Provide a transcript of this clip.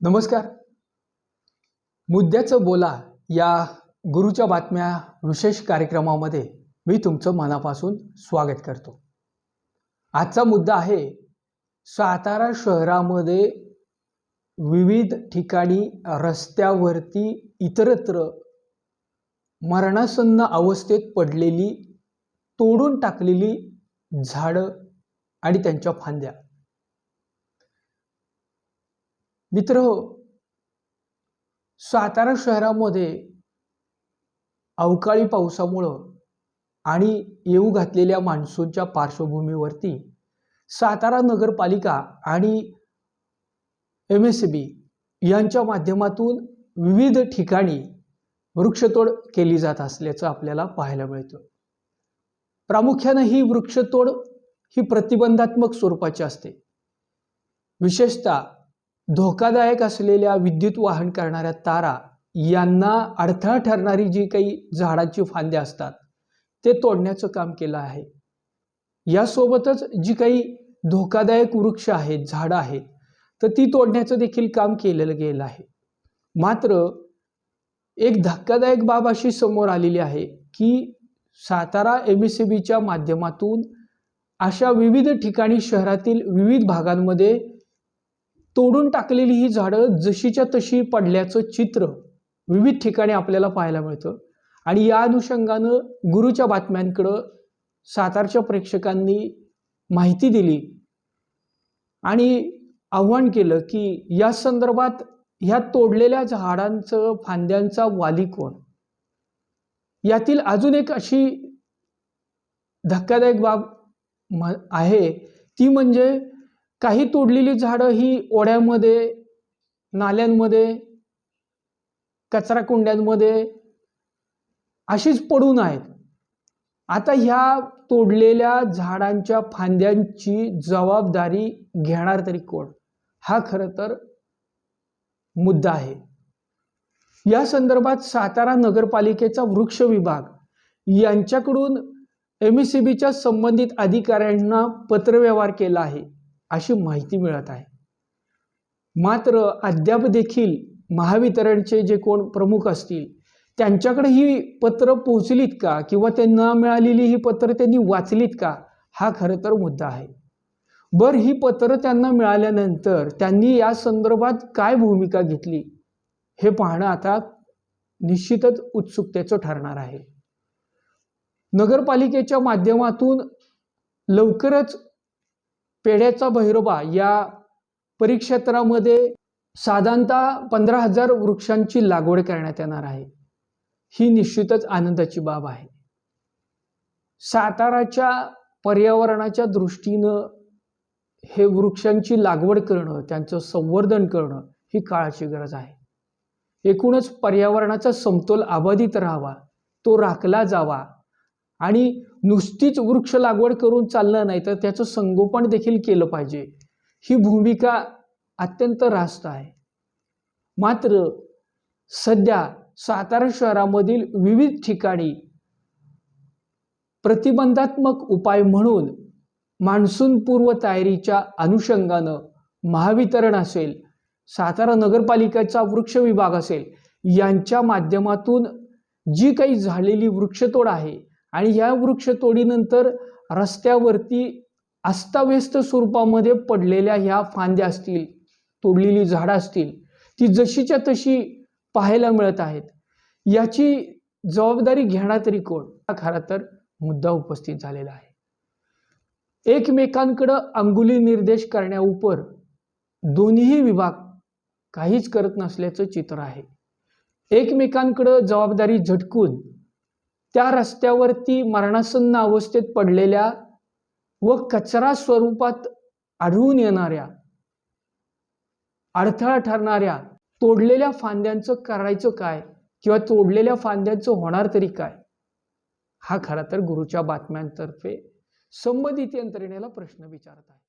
नमस्कार. मुद्द्याचं बोला या गुरुच्या बातम्या विशेष कार्यक्रमामध्ये मी तुमचं मनापासून स्वागत करतो. आजचा मुद्दा आहे सातारा शहरामध्ये विविध ठिकाणी रस्त्यावरती इतरत्र मरणासन्न अवस्थेत पडलेली तोडून टाकलेली झाडं आणि त्यांच्या फांद्या. मित्र हो सातारा शहरामध्ये अवकाळी पावसामुळं आणि येऊ घातलेल्या मान्सूनच्या पार्श्वभूमीवरती सातारा नगरपालिका आणि एम एस बी यांच्या माध्यमातून विविध ठिकाणी वृक्षतोड केली जात असल्याचं आपल्याला पाहायला मिळतं. प्रामुख्यानं ही वृक्षतोड ही प्रतिबंधात्मक स्वरूपाची असते. विशेषतः धोकादायक असलेल्या विद्युत वाहन करणाऱ्या तारा यांना अडथळा ठरणारी जी काही झाडाची फांद्या असतात ते तोडण्याचं काम केलं आहे. यासोबतच जी काही धोकादायक वृक्ष आहेत झाडं आहेत तर ती तोडण्याचं देखील काम केलेलं गेलं आहे. मात्र एक धक्कादायक बाब अशी समोर आलेली आहे की सातारा एम एस बीच्या माध्यमातून अशा विविध ठिकाणी शहरातील विविध भागांमध्ये तोडून टाकलेली ही झाडं जशीच्या तशी पडल्याचं चित्र विविध ठिकाणी आपल्याला पाहायला मिळतं. आणि या अनुषंगानं गुरुच्या बातम्यांकडं सातारच्या प्रेक्षकांनी माहिती दिली आणि आव्हान केलं की या संदर्भात ह्या तोडलेल्या झाडांचं फांद्यांचा वाली कोण? यातील अजून एक अशी धक्कादायक बाब म आहे ती म्हणजे काही तोडलेली झाडं ही ओढ्यामध्ये नाल्यांमध्ये कचरा कुंड्यांमध्ये अशीच पडून आहेत. आता ह्या तोडलेल्या झाडांच्या फांद्यांची जबाबदारी घेणार तरी कोण? हा खरं तर मुद्दा आहे. या संदर्भात सातारा नगरपालिकेचा वृक्ष विभाग यांच्याकडून एम एस सी बीच्या संबंधित अधिकाऱ्यांना पत्रव्यवहार केला आहे. अशी माहिती मिळत आहे. मात्र अद्याप देखील महावितरणचे जे कोण प्रमुख असतील त्यांच्याकडे ही पत्र पोहोचलीत का? किंवा त्यांना मिळालेली ही पत्र त्यांनी वाचलीत का? हा खरं तर मुद्दा आहे. बर ही पत्र त्यांना मिळाल्यानंतर त्यांनी या संदर्भात काय भूमिका घेतली हे पाहणं आता निश्चितच उत्सुकतेचं ठरणार आहे. नगरपालिकेच्या माध्यमातून लवकरच पेढ्याचा भैरोबा या परिक्षेत्रामध्ये साधारणतः पंधरा हजार वृक्षांची लागवड करण्यात येणार आहे. ही निश्चितच आनंदाची बाब आहे. साताराच्या पर्यावरणाच्या दृष्टीनं हे वृक्षांची लागवड करणं त्यांचं संवर्धन करणं ही काळाची गरज आहे. एकूणच पर्यावरणाचा समतोल अबाधित राहावा तो राखला जावा आणि नुसतीच वृक्ष लागवड करून चाललं नाही तर त्याचं संगोपन देखील केलं पाहिजे. ही भूमिका अत्यंत रास्त आहे. मात्र सध्या सातारा शहरामधील विविध ठिकाणी प्रतिबंधात्मक उपाय म्हणून मान्सूनपूर्व तयारीच्या अनुषंगानं महावितरण असेल सातारा नगरपालिकेचा वृक्ष विभाग असेल यांच्या माध्यमातून जी काही झालेली वृक्षतोड आहे आणि या वृक्षतोडीनंतर रस्त्यावरती अस्ताव्यस्त स्वरूपामध्ये पडलेल्या ह्या फांद्या असतील तोडलेली झाडं असतील ती जशीच्या तशी पाहायला मिळत आहेत. याची जबाबदारी घेणार तरी कोण? हा खरा तर मुद्दा उपस्थित झालेला आहे. एकमेकांकडं अंगुली निर्देश करण्याउपर दोन्हीही विभाग काहीच करत नसल्याचं चित्र आहे. एकमेकांकडं जबाबदारी झटकून त्या रस्त्यावरती मरणासन्न अवस्थेत पडलेल्या व कचरा स्वरूपात आढळून येणाऱ्या अडथळा ठरणाऱ्या तोडलेल्या फांद्यांचं करायचं काय किंवा तोडलेल्या फांद्यांचं होणार तरी काय? हा खरा तर गुरुच्या बातम्यांतर्फे संबंधित यंत्रणेला प्रश्न विचारत आहे.